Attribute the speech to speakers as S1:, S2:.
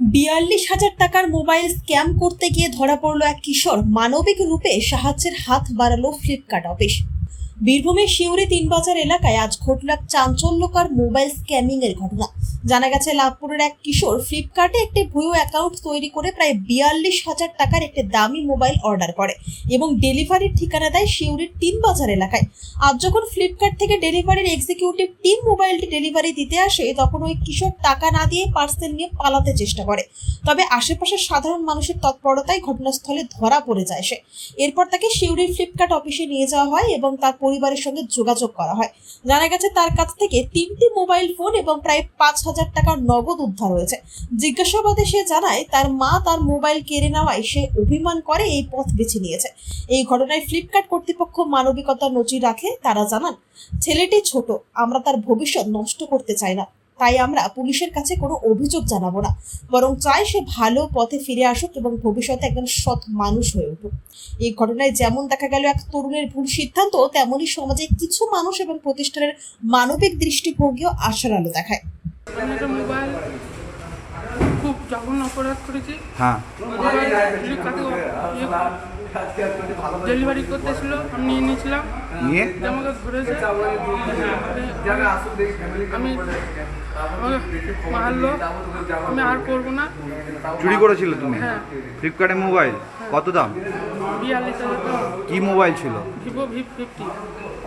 S1: বিয়াল্লিশ হাজার টাকার মোবাইল স্ক্যাম করতে গিয়ে ধরা পড়ল এক কিশোর। মানবিক রূপে সাহায্যের হাত বাড়ালো ফ্লিপকার্ট অফিস বীরভূমের শিউরি তিনবাজার এলাকায় আজ ঘটল এক চাঞ্চল্যকর মোবাইল স্ক্যামিং এর ঘটনা। জানা গেছে, লাভপুরের এক কিশোর ফ্লিপকার্টে একটি ভুয়ো অ্যাকাউন্ট তৈরি করে প্রায় বিয়াল্লিশ হাজার টাকার একটি দামি মোবাইল অর্ডার করে এবং ডেলিভারির ঠিকানা দেয় শিউরির তিনবাজার এলাকায়। আজ যখন ফ্লিপকার্ট থেকে ডেলিভারির এক্সিকিউটিভ টিম মোবাইলটি ডেলিভারি দিতে আসে, তখন ওই কিশোর টাকা না দিয়ে পার্সেল নিয়ে পালাতে চেষ্টা করে। তবে আশেপাশের সাধারণ মানুষের তৎপরতায় ঘটনাস্থলে ধরা পড়ে যায় সে। এরপর তাকে শিউরির ফ্লিপকার্ট অফিসে নিয়ে যাওয়া হয় এবং তার পরিবারের সঙ্গে যোগাযোগ করা হয়। জানা গেছে তার কাছ থেকে তিনটি মোবাইল ফোন এবং প্রায় পাঁচ হাজার টাকার নগদ উদ্ধার হয়েছে। জিজ্ঞাসাবাদে সে জানায়, তার মা তার মোবাইল কেড়ে নেওয়ায় সে অভিমান করে এই পথ বেছে নিয়েছে। এই ঘটনায় ফ্লিপকার্ট কর্তৃপক্ষ মানবিকতার নজির রাখে, তারা জানান, ছেলেটি ছোট, আমরা তার ভবিষ্যৎ নষ্ট করতে চাই না। তাই আমরা পুলিশের কাছে কোনো অভিযোগ জানাব না। বরং চাই সে ভালো পথে ফিরে আসুক এবং ভবিষ্যতে একজন সৎ মানুষ হয়ে উঠুক। এই ঘটনায় যেমন দেখা গেল এক তরুণের ভুল সিদ্ধান্ত তেমনই সমাজে কিছু মানুষ এবং প্রতিষ্ঠানের মানবিক দৃষ্টিভঙ্গিও আশার আলো দেখায়।
S2: মোবাইল খুব জঘন্য অপরাধ করেছি।
S3: হ্যাঁ।
S2: মোবাইল করতে ডেলিভারি করতেছিল আমি নিয়ে নিয়েছিলাম।
S3: নিয়ে?
S2: আমাকে ঘুরেছে। আমি আমাকে মারলো। আমি আর করব না।
S3: চুরি করেছিলে তুমি?
S2: হ্যাঁ।
S3: ফ্লিপকার্টে মোবাইল কত দাম?
S2: বিয়াল্লিশ হাজার
S3: কি মোবাইল ছিল?
S2: Vivo V fifty.